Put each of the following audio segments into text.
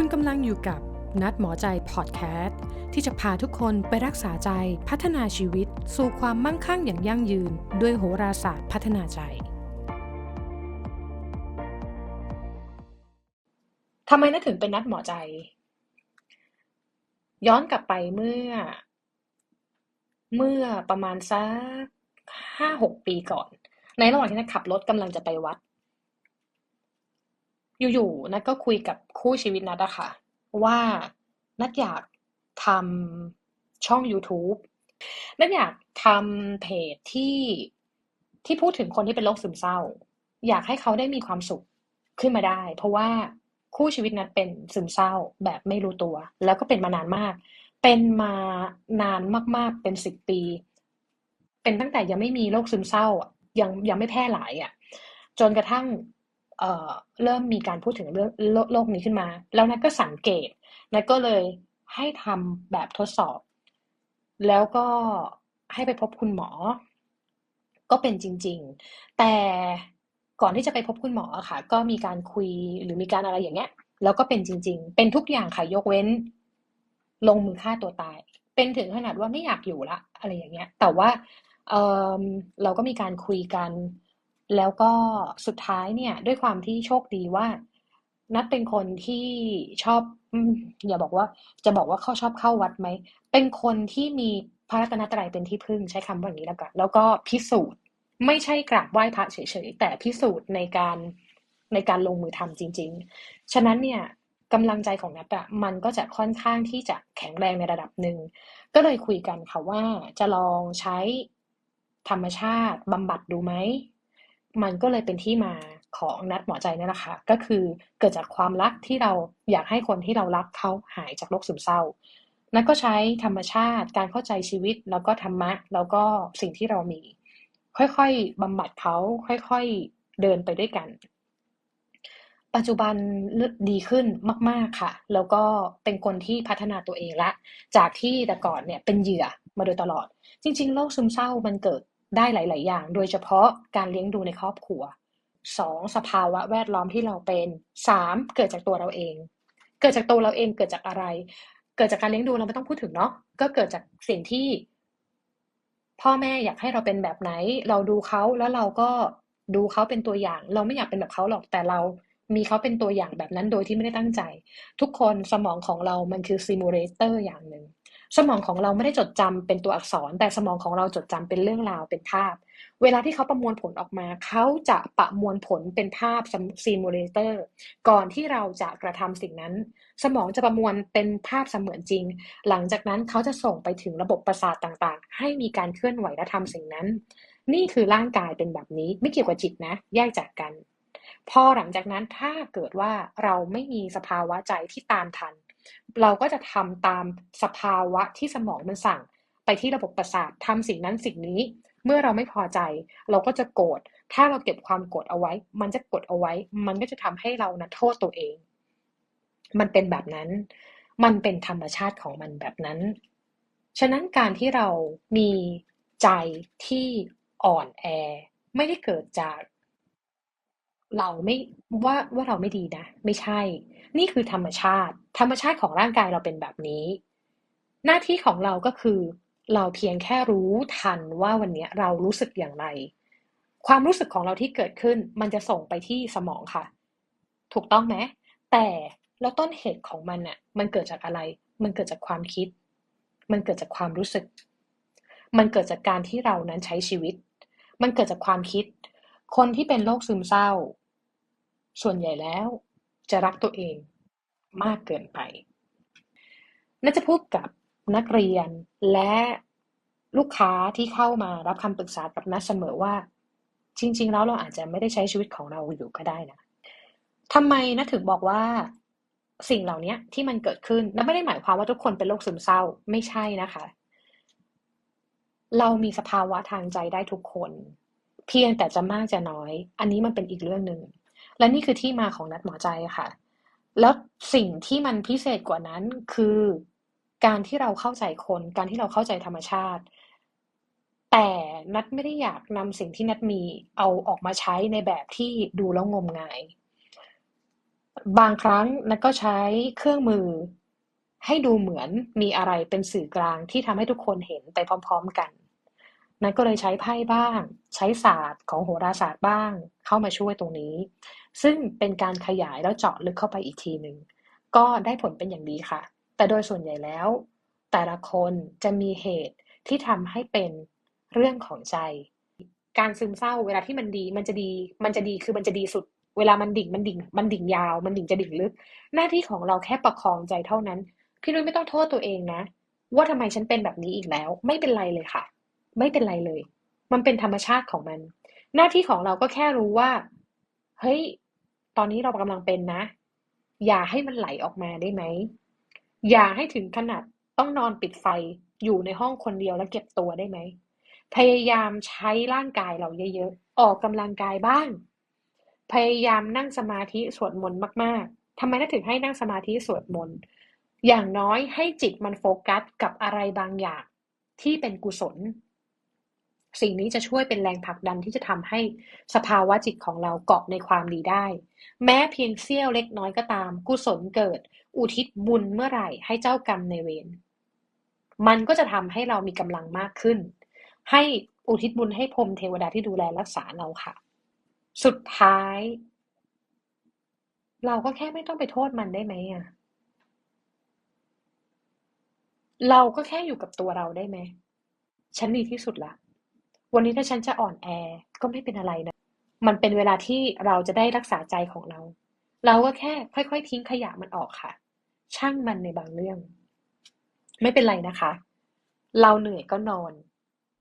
คุณกำลังอยู่กับนัดหมอใจพอดแคสต์ที่จะพาทุกคนไปรักษาใจพัฒนาชีวิต สู่ความมั่งคั่งอย่างยั่งยืน ด้วยโหราศาสตร์พัฒนาใจทำไมนัดถึงเป็นนัดหมอใจ ย้อนกลับไปเมื่อ เมื่อประมาณสักห้าหกปีก่อน ในระหว่างที่นัดขับรถกำลังจะไปวัด อยู่ๆนัดก็คุยกับคู่ชีวิตนัดอะค่ะ ว่านัดอยากทำช่อง YouTube นัดอยากทำเพจที่ที่พูดถึงคนที่เป็นโรคซึมเศร้า อยากให้เขาได้มีความสุขขึ้นมาได้ เพราะว่าคู่ชีวิตนัดเป็นซึมเศร้าแบบไม่รู้ตัว แล้วก็เป็นมานานมาก เป็นมานานมากๆเป็นสิบปี เป็นตั้งแต่ยังไม่มีโรคซึมเศร้ายังยังไม่แพร่หลายอะจนกระทั่ง เอ่อเริ่มมีการพูดถึงเรื่องโรคโรคนี้ขึ้นมา แล้วนัทก็สังเกตนัทก็เลยให้ทำแบบทดสอบ แล้วก็ให้ไปพบคุณหมอ ก็เป็นจริง ๆ แต่ก่อนที่จะไปพบคุณหมอค่ะ ก็มีการคุยหรือมีการอะไรอย่างเงี้ย แล้วก็เป็นจริง ๆ เป็นทุกอย่างค่ะยกเว้น ลงมือฆ่าตัวตาย เป็นถึงขนาดว่าไม่อยากอยู่ละอะไรอย่างเงี้ย แต่ว่าเเราก็มีการคุยกัน แล้วก็สุดท้ายเนี่ย ด้วยความที่โชคดีว่า นัดเป็นคนที่ชอบอย่าบอกว่า จะบอกว่าเขาชอบเข้าวัดไหม เป็นคนที่มีพระรัตนตรัยเป็นที่พึ่งใช้คำว่าอย่างนี้แล้วกัน แล้วก็พิสูจน์ไม่ใช่กราบไหว้พระเฉยๆแต่พิสูจน์ในการในการลงมือทำจริง ๆ ฉะนั้นเนี่ยกำลังใจของนัดอะมันก็จะค่อนข้างที่จะแข็งแรงในระดับหนึ่ง ก็เลยคุยกันค่ะว่าจะลองใช้ธรรมชาติบำบัดดูไหม มันก็เลยเป็นที่มาของนัดหมอใจนี่แหละค่ะก็คือเกิดจากความรักที่เราอยากให้คนที่เรารักเขาหายจากโรคซึมเศร้า นัดก็ใช้ธรรมชาติ การเข้าใจชีวิตแล้วก็ธรรมะ แล้วก็สิ่งที่เรามี ค่อยๆบำบัดเขาค่อยๆเดินไปด้วยกัน ปัจจุบันดีขึ้นมาก ๆค่ะ แล้วก็เป็นคนที่พัฒนาตัวเองละ จากที่แต่ก่อนเนี่ยเป็นเหยื่อมาโดยตลอด จริง ๆ โรคซึมเศร้ามันเกิด ได้หลาย ๆ อย่าง โดยเฉพาะการเลี้ยงดูในครอบครัวสองสภาวะแวดล้อมที่เราเป็นสามเกิดจากตัวเราเอง เกิดจากตัวเราเองเกิดจากอะไร เกิดจากการเลี้ยงดูเราไม่ต้องพูดถึงเนาะก็เกิดจากสิ่งที่ พ่อแม่อยากให้เราเป็นแบบไหน เราดูเขาแล้วเราก็ดูเขาเป็นตัวอย่าง เราไม่อยากเป็นแบบเขาหรอกแต่เรามีเขาเป็นตัวอย่างแบบนั้นโดยที่ไม่ได้ตั้งใจ ทุกคนสมองของเรามันคือซิมูเลเตอร์อย่างหนึ่ง สมองของเราไม่ได้จดจำเป็นตัวอักษร แต่สมองของเราจดจำเป็นเรื่องราวเป็นภาพ เวลาที่เขาประมวลผลออกมา เขาจะประมวลผลเป็นภาพซิมูเลเตอร์ก่อนที่เราจะกระทำสิ่งนั้น สมองจะประมวลเป็นภาพเสมือนจริง หลังจากนั้นเขาจะส่งไปถึงระบบประสาทต่างๆ ให้มีการเคลื่อนไหวและทำสิ่งนั้น นี่คือร่างกายเป็นแบบนี้ไม่เกี่ยวกับจิตนะ แยกจากกัน พอหลังจากนั้นถ้าเกิดว่าเราไม่มีสภาวะใจที่ตามทัน เราก็จะทำตามสภาวะที่สมองมันสั่ง ไปที่ระบบประสาททำสิ่งนั้นสิ่งนี้ เมื่อเราไม่พอใจ เราก็จะโกรธถ้าเราเก็บความโกรธเอาไว้ มันจะกดเอาไว้ มันก็จะทำให้เรานะโทษตัวเอง มันเป็นแบบนั้น มันเป็นธรรมชาติของมันแบบนั้น ฉะนั้นการที่เรามีใจที่อ่อนแอ ไม่ได้เกิดจาก เราไม่ว่าว่าเราไม่ดีนะ ไม่ใช่ นี่คือธรรมชาติ ธรรมชาติของร่างกายเราเป็นแบบนี้ หน้าที่ของเราก็คือ เราเพียงแค่รู้ทันว่าวันนี้เรารู้สึกอย่างไร ความรู้สึกของเราที่เกิดขึ้น มันจะส่งไปที่สมองค่ะ ถูกต้องไหมแต่แล้วต้นเหตุของมันน่ะมันเกิดจากอะไร มันเกิดจากความคิด มันเกิดจากความรู้สึก มันเกิดจากการที่เรานั้นใช้ชีวิต มันเกิดจากความคิด คนที่เป็นโรคซึมเศร้า ส่วนใหญ่แล้วจะรักตัวเองมากเกินไป น่าจะพูดกับนักเรียนและลูกค้าที่เข้ามารับคำปรึกษากับนัดเสมอว่า จริง ๆ แล้วเราอาจจะไม่ได้ใช้ชีวิตของเราอยู่ก็ได้นะทำไมนะถึงบอกว่าสิ่งเหล่านี้ที่มันเกิดขึ้นนั่นไม่ได้หมายความว่าทุกคนเป็นโรคซึมเศร้าไม่ใช่นะคะ เรามีสภาวะทางใจได้ทุกคน เพียงแต่จะมากจะน้อย อันนี้มันเป็นอีกเรื่องหนึ่ง และนี่คือที่มาของนัดหมอใจค่ะ แล้วสิ่งที่มันพิเศษกว่านั้นคือการที่เราเข้าใจคน การที่เราเข้าใจธรรมชาติ แต่นัดไม่ได้อยากนำสิ่งที่นัดมีเอาออกมาใช้ในแบบที่ดูแล้วงมงาย บางครั้งนัทก็ใช้เครื่องมือให้ดูเหมือนมีอะไรเป็นสื่อกลางที่ทำให้ทุกคนเห็นไปพร้อม ๆ กัน นัทก็เลยใช้ไพ่บ้าง ใช้ศาสตร์ของโหราศาสตร์บ้าง เข้ามาช่วยตรงนี้ ซึ่งเป็นการขยายแล้วเจาะลึกเข้าไปอีกทีหนึ่งก็ได้ผลเป็นอย่างดีค่ะ แต่โดยส่วนใหญ่แล้ว แต่ละคนจะมีเหตุที่ทำให้เป็นเรื่องของใจ การซึมเศร้าเวลาที่มันดี มันจะดี มันจะดีคือมันจะดีสุด เวลามันดิ่งมันดิ่ง มันดิ่งยาว มันดิ่งจะดิ่งลึก หน้าที่ของเราแค่ประคองใจเท่านั้น พี่นุ้ยไม่ต้องโทษตัวเองนะ ว่าทำไมฉันเป็นแบบนี้อีกแล้ว ไม่เป็นไรเลยค่ะ ไม่เป็นไรเลย มันเป็นธรรมชาติของมัน หน้าที่ของเราก็แค่รู้ว่า เฮ้ย ตอนนี้เรากำลังเป็นนะ อย่าให้มันไหลออกมาได้ไหม อย่าให้ถึงขนาดต้องนอนปิดไฟอยู่ในห้องคนเดียวแล้วเก็บตัวได้ไหม พยายามใช้ร่างกายเราเยอะๆ ออกกำลังกายบ้าง พยายามนั่งสมาธิสวดมนต์มากๆทำไมถึงให้นั่งสมาธิสวดมนต์ อย่างน้อยให้จิตมันโฟกัสกับอะไรบางอย่างที่เป็นกุศล สิ่งนี้จะช่วยเป็นแรงผลักดันที่จะทำให้สภาวะจิตของเราเกาะในความดีได้ แม้เพียงเสี้ยวเล็กน้อยก็ตาม กุศลเกิด อุทิศบุญเมื่อไหร่ให้เจ้ากรรมในเวรมันก็จะทำให้เรามีกำลังมากขึ้น ให้อุทิศบุญให้พรมเทวดาที่ดูแลรักษาเราค่ะ สุดท้าย เราก็แค่ไม่ต้องไปโทษมันได้ไหมอะเราก็แค่อยู่กับตัวเราได้ไหม ฉันดีที่สุดละ วันนี้ถ้าฉันจะอ่อนแอก็ไม่เป็นอะไรนะ มันเป็นเวลาที่เราจะได้รักษาใจของเรา เราก็แค่ค่อยๆ ทิ้งขยะมันออกค่ะ ช่างมันในบางเรื่อง ไม่เป็นไรนะคะ เราเหนื่อยก็นอน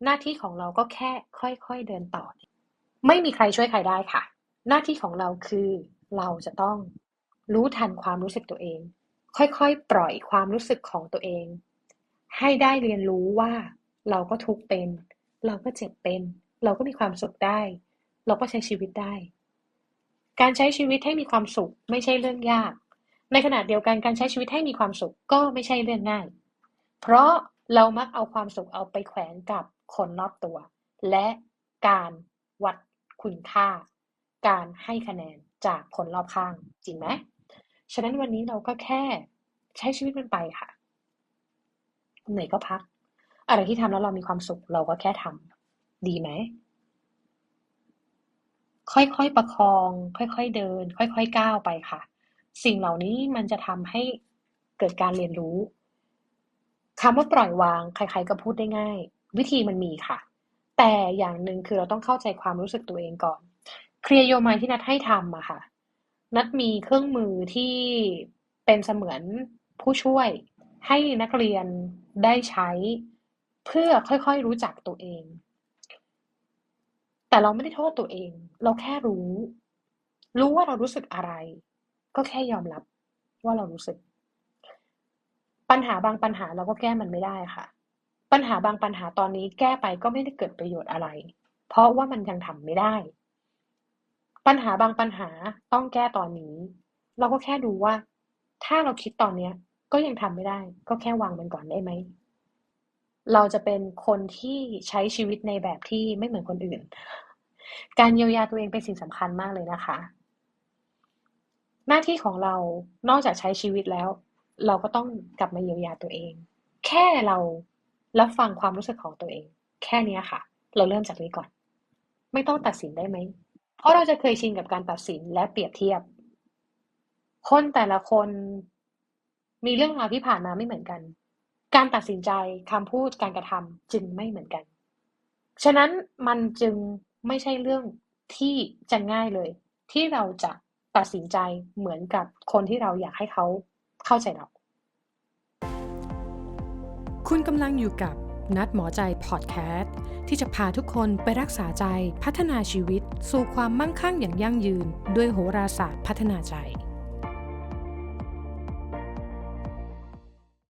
หน้าที่ของเราก็แค่ค่อยๆเดินต่อ ไม่มีใครช่วยใครได้ค่ะ หน้าที่ของเราคือเราจะต้องรู้ทันความรู้สึกตัวเอง ค่อยๆ ปล่อยความรู้สึกของตัวเอง ให้ได้เรียนรู้ว่าเราก็ทุกเป็น เราก็เจ็บเป็น เราก็มีความสุขได้ เราก็ใช้ชีวิตได้ การใช้ชีวิตให้มีความสุขไม่ใช่เรื่องยาก ในขณะเดียวกันการใช้ชีวิตให้มีความสุขก็ไม่ใช่เรื่องง่าย เพราะเรามักเอาความสุขเอาไปแขวนกับคนรอบตัว และการวัดคุณค่า การให้คะแนนจากคนรอบข้างจริงไหมฉะนั้นวันนี้เราก็แค่ใช้ชีวิตมันไปค่ะ เหนื่อยก็พัก อะไรที่ทำแล้วเรามีความสุขเราก็แค่ทำดีไหม ค่อยๆประคอง ค่อยๆเดิน ค่อยๆก้าวไปค่ะ สิ่งเหล่านี้มันจะทำให้เกิดการเรียนรู้คำว่าปล่อยวาง ใคร ๆ ก็พูดได้ง่าย วิธีมันมีค่ะ แต่อย่างหนึ่งคือเราต้องเข้าใจความรู้สึกตัวเองก่อนเคลียร์โยมายที่นัดให้ทำอะค่ะ นัดมีเครื่องมือที่เป็นเสมือนผู้ช่วยให้นักเรียนได้ใช้ เพื่อค่อยๆรู้จักตัวเอง แต่เราไม่ได้โทษตัวเอง เราแค่รู้ รู้ว่าเรารู้สึกอะไร ก็แค่ยอมรับว่าเรารู้สึก ปัญหาบางปัญหาเราก็แก้มันไม่ได้ค่ะ ปัญหาบางปัญหาตอนนี้แก้ไปก็ไม่ได้เกิดประโยชน์อะไร เพราะว่ามันยังทำไม่ได้ ปัญหาบางปัญหาต้องแก้ตอนนี้ เราก็แค่ดูว่า ถ้าเราคิดตอนเนี้ย ก็ยังทำไม่ได้ ก็แค่วางมันก่อนได้ไหม เราจะเป็นคนที่ใช้ชีวิตในแบบที่ไม่เหมือนคนอื่น การเยียวยาตัวเองเป็นสิ่งสำคัญมากเลยนะคะ หน้าที่ของเรานอกจากใช้ชีวิตแล้ว เราก็ต้องกลับมาเยียวยาตัวเอง แค่เรารับฟังความรู้สึกของตัวเอง แค่นี้ค่ะ เราเริ่มจากนี้ก่อน ไม่ต้องตัดสินได้ไหม เพราะเราจะเคยชินกับการตัดสินและเปรียบเทียบ คนแต่ละคนมีเรื่องราวที่ผ่านมาไม่เหมือนกัน การตัดสินใจคำพูดการกระทำจึงไม่เหมือนกัน ฉะนั้นมันจึงไม่ใช่เรื่องที่จะง่ายเลย ที่เราจะตัดสินใจเหมือนกับคนที่เราอยากให้เขาเข้าใจเรา คุณกำลังอยู่กับนัดหมอใจพอดแคสต์ที่จะพาทุกคนไปรักษาใจพัฒนาชีวิต สู่ความมั่งคั่งอย่างยั่งยืน ด้วยโหราศาสตร์พัฒนาใจ